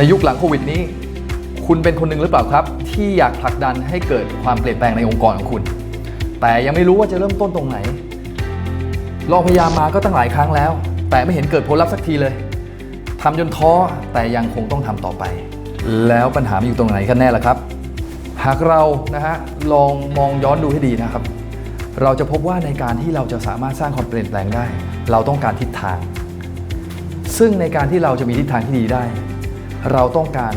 ในยุคหลังโควิดนี้ คุณเป็นคนหนึ่งหรือเปล่าครับ ที่อยากผลักดันให้เกิดความเปลี่ยนแปลงในองค์กรของคุณ แต่ยังไม่รู้ว่าจะเริ่มต้นตรงไหนลองพยายามมาก็ตั้งหลายครั้งแล้ว แต่ไม่เห็นเกิดผลลัพธ์สักทีเลยทำจนท้อแต่ยังคงต้องทำต่อไป แล้วปัญหามันอยู่ตรงไหนกันแน่ล่ะครับ หากเรานะฮะลองมองย้อนดูให้ดีนะครับ เราจะพบว่าในการที่เราจะสามารถสร้างความเปลี่ยนแปลงได้ เราต้องการทิศทาง ซึ่งในการที่เราจะมีทิศทางที่ดีได้ เราต้องการ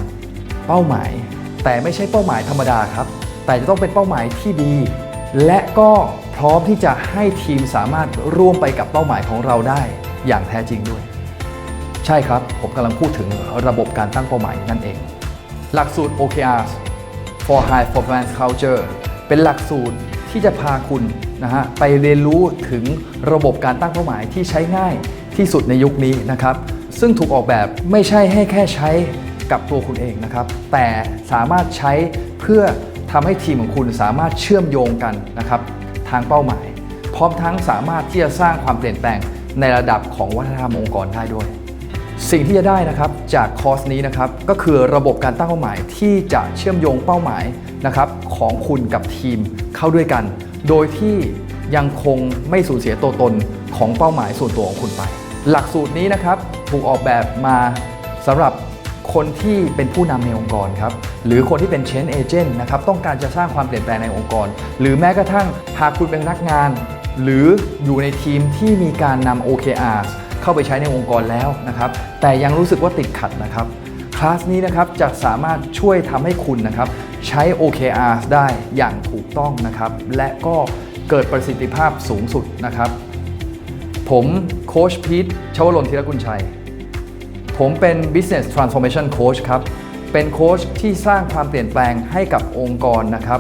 เป้าหมาย แต่ไม่ใช่เป้าหมายธรรมดาครับ แต่จะต้องเป็นเป้าหมายที่ดี และก็พร้อมที่จะให้ทีมสามารถร่วมไปกับเป้าหมายของเราได้อย่างแท้จริงด้วย ใช่ครับ ผมกำลังพูดถึงระบบการตั้งเป้าหมายนั่นเอง หลักสูตร OKR for High Performance Culture เป็นหลักสูตรที่จะพาคุณนะฮะไปเรียนรู้ถึงระบบการตั้งเป้าหมายที่ใช้ง่ายที่สุดในยุคนี้นะครับ ซึ่งถูกออกแบบไม่ใช่ให้แค่ใช้กับตัวคุณเองนะครับ แต่สามารถใช้เพื่อทำให้ทีมของคุณสามารถเชื่อมโยงกันนะครับทางเป้าหมาย พร้อมทั้งสามารถที่จะสร้างความเปลี่ยนแปลงในระดับของวัฒนธรรมองค์กรได้ด้วย สิ่งที่จะได้นะครับจากคอร์สนี้นะครับก็คือระบบการตั้งเป้าหมายที่จะเชื่อมโยงเป้าหมายนะครับของคุณกับทีมเข้าด้วยกัน โดยที่ยังคงไม่สูญเสียตัวตนของเป้าหมายส่วนตัวของคุณไป หลักสูตรนี้นะครับถูกออกแบบมาสำหรับคนที่เป็นผู้นำในองค์กรครับหรือคนที่เป็น change agent นะครับต้องการจะสร้างความเปลี่ยนแปลงในองค์กร หรือแม้กระทั่งหากคุณเป็นพนักงาน หรืออยู่ในทีมที่มีการนำ OKR เข้าไปใช้ในองค์กรแล้วนะครับแต่ยังรู้สึกว่าติดขัดนะครับคลาสนี้นะครับจะสามารถช่วยทำให้คุณนะครับใช้ OKR ได้อย่างถูกต้องนะครับและก็เกิดประสิทธิภาพสูงสุดนะครับ ผม โค้ชพีทชวรนธีรกุลชัย ผมเป็น Business Transformation Coach ครับ เป็นโค้ชที่สร้างความเปลี่ยนแปลงให้กับองค์กรนะครับ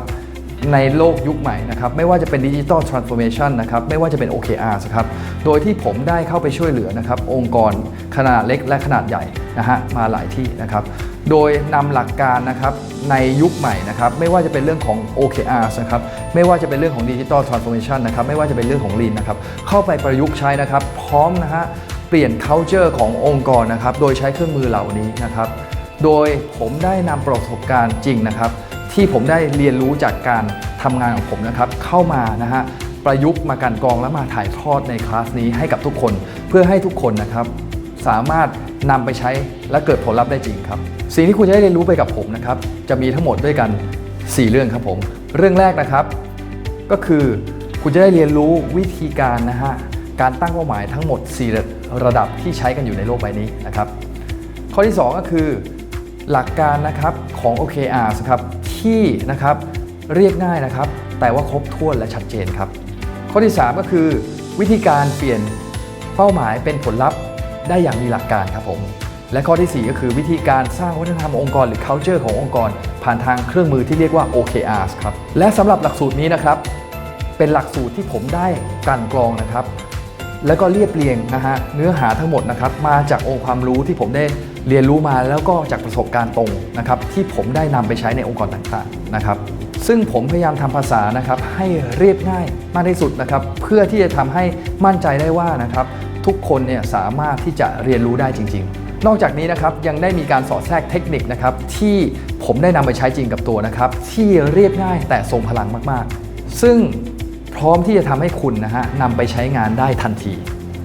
ในโลกยุคใหม่นะครับไม่ว่าจะเป็น Digital Transformation นะครับไม่ว่าจะเป็น OKR ครับโดยที่ผมได้เข้าไปช่วยเหลือนะครับองค์กรขนาดเล็กและขนาดใหญ่นะฮะมาหลายที่นะครับโดยนำหลักการนะครับในยุคใหม่นะครับไม่ว่าจะเป็นเรื่องของ OKR นะครับไม่ว่าจะเป็นเรื่องของ Digital Transformation นะครับไม่ว่าจะเป็นเรื่องของ Lean นะครับเข้าไปประยุกต์ใช้นะครับพร้อมนะฮะเปลี่ยน culture ขององค์กรนะครับโดยใช้เครื่องมือเหล่านี้นะครับโดยผมได้นำประสบการณ์จริงนะครับ ที่ผมได้เรียนรู้จากการทำงานของผมนะครับ เข้ามานะฮะประยุกต์มากันกองและมาถ่ายทอดในคลาสนี้ให้กับทุกคน เพื่อให้ทุกคนนะครับ สามารถนำไปใช้และเกิดผลลัพธ์ได้จริงครับ สิ่งที่คุณจะได้เรียนรู้ไปกับผมนะครับ จะมีทั้งหมดด้วยกัน 4 เรื่องครับผม เรื่องแรกนะครับ ก็คือคุณจะได้เรียนรู้วิธีการนะฮะการตั้งเป้าหมายทั้งหมด 4 ระดับที่ใช้กันอยู่ในโลกใบนี้นะครับ ข้อที่ 2 ก็คือหลักการนะครับของ OKR ครับ ที่นะครับเรียกง่ายนะครับ แต่ว่าครบถ้วนและชัดเจนครับ ข้อที่ 3 ก็คือวิธีการเปลี่ยนเป้าหมายเป็นผลลัพธ์ได้อย่างมีหลักการครับผม และข้อทีสี่ 4 ก็คือวิธีการสร้างวัฒนธรรมองค์กรหรือ culture ขององค์กร ผ่านทางเครื่องมือที่เรียกว่า OKRs ครับ และสำหรับหลักสูตรนี้นะครับ เป็นหลักสูตรที่ผมได้กลั่นกรองนะครับ แล้วก็เรียบเรียงนะฮะเนื้อหาทั้งหมดนะครับมาจากองค์ความรู้ที่ผมได้ เรียนรู้มาแล้วก็จากประสบการณ์ตรงนะครับที่ผมได้นำไปใช้ในองค์กรต่างๆนะครับซึ่งผมพยายามทำภาษานะครับให้เรียบง่ายมากที่สุดนะครับเพื่อที่จะทำให้มั่นใจได้ว่านะครับทุกคนเนี่ยสามารถที่จะเรียนรู้ได้จริง ๆ นอกจากนี้นะครับยังได้มีการสอดแทรกเทคนิคนะครับที่ผมได้นำไปใช้จริงกับตัวนะครับที่เรียบง่ายแต่ทรงพลังมากๆ ซึ่งพร้อมที่จะทำให้คุณนะฮะนำไปใช้งานได้ทันที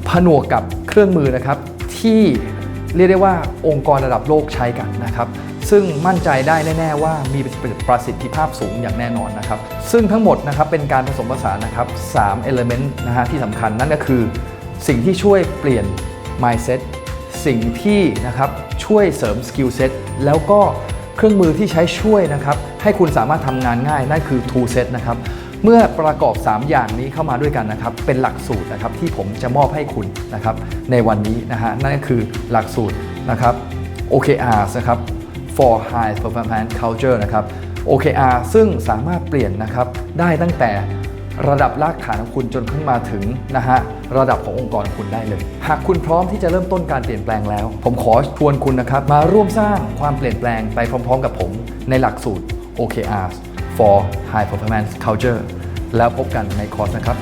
ผนวกกับเครื่องมือนะครับที่ เรียกได้ว่าองค์กรระดับโลกใช้กันนะครับ ซึ่งมั่นใจได้แน่ๆว่ามีประสิทธิภาพสูงอย่างแน่นอนนะครับ ซึ่งทั้งหมดนะครับเป็นการผสมผสานนะครับ3 element นะฮะที่สำคัญนั่นก็คือสิ่งที่ช่วยเปลี่ยน mindset สิ่งที่นะครับช่วยเสริม skill set แล้วก็เครื่องมือที่ใช้ช่วยนะครับให้คุณสามารถทำงานง่ายนั่นคือ tool set นะครับ เมื่อประกอบ 3 อย่างนี้เข้ามาด้วยกันนะครับ เป็นหลักสูตรนะครับที่ผมจะมอบให้คุณนะครับในวันนี้นะฮะนั่นก็คือหลักสูตรนะครับ OKR นะครับ for high performance culture นะครับ OKR ซึ่งสามารถเปลี่ยนนะครับได้ตั้งแต่ระดับรากฐานของคุณจนขึ้นมาถึงนะฮะระดับขององค์กรคุณได้เลย หากคุณพร้อมที่จะเริ่มต้นการเปลี่ยนแปลงแล้ว ผมขอชวนคุณนะครับมาร่วมสร้างความเปลี่ยนแปลงไปพร้อม ๆ กับผมในหลักสูตร OKR for High Performance Culture แล้วพบกันในคอร์สนะครับ